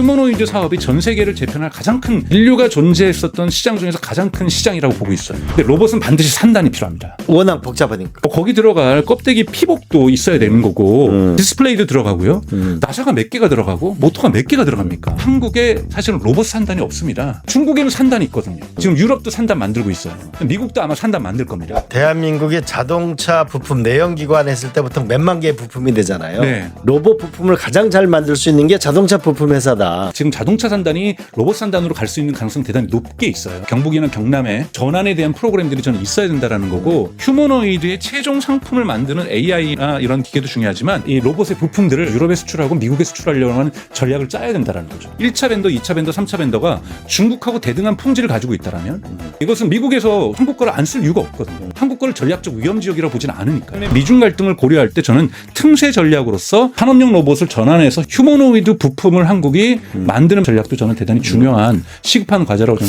휴머노이드 사업이 전 세계를 재편할 가장 큰 인류가 존재했었던 시장 중에서 가장 큰 시장이라고 보고 있어요. 근데 로봇은 반드시 산단이 필요합니다. 워낙 복잡하니까. 뭐 거기 들어갈 껍데기 피복도 있어야 되는 거고 디스플레이도 들어가고요. 나사가 몇 개가 들어가고 모터가 몇 개가 들어갑니까? 한국에 사실은 로봇 산단이 없습니다. 중국에는 산단이 있거든요. 지금 유럽도 산단 만들고 있어요. 미국도 아마 산단 만들 겁니다. 대한민국의 자동차 부품 내연기관 했을 때 보통 몇만 개의 부품이 되잖아요. 네. 로봇 부품을 가장 잘 만들 수 있는 게 자동차 부품 회사다. 지금 자동차 산단이 로봇 산단으로 갈 수 있는 가능성 이 대단히 높게 있어요. 경북이나 경남에 전환에 대한 프로그램들이 저는 있어야 된다라는 거고 휴머노이드의 최종 상품을 만드는 AI나 이런 기계도 중요하지만 이 로봇의 부품들을 유럽에 수출하고 미국에 수출하려고 하는 전략을 짜야 된다라는 거죠. 1차 벤더, 2차 벤더, 3차 벤더가 중국하고 대등한 품질을 가지고 있다라면 이것은 미국에서 한국 거를 안 쓸 이유가 없거든요. 한국 거를 전략적 위험 지역이라고 보진 않으니까. 미중 갈등을 고려할 때 저는 틈새 전략으로서 산업용 로봇을 전환해서 휴머노이드 부품을 한국이 만드는 전략도 저는 대단히 중요한 시급한 과제라고 저는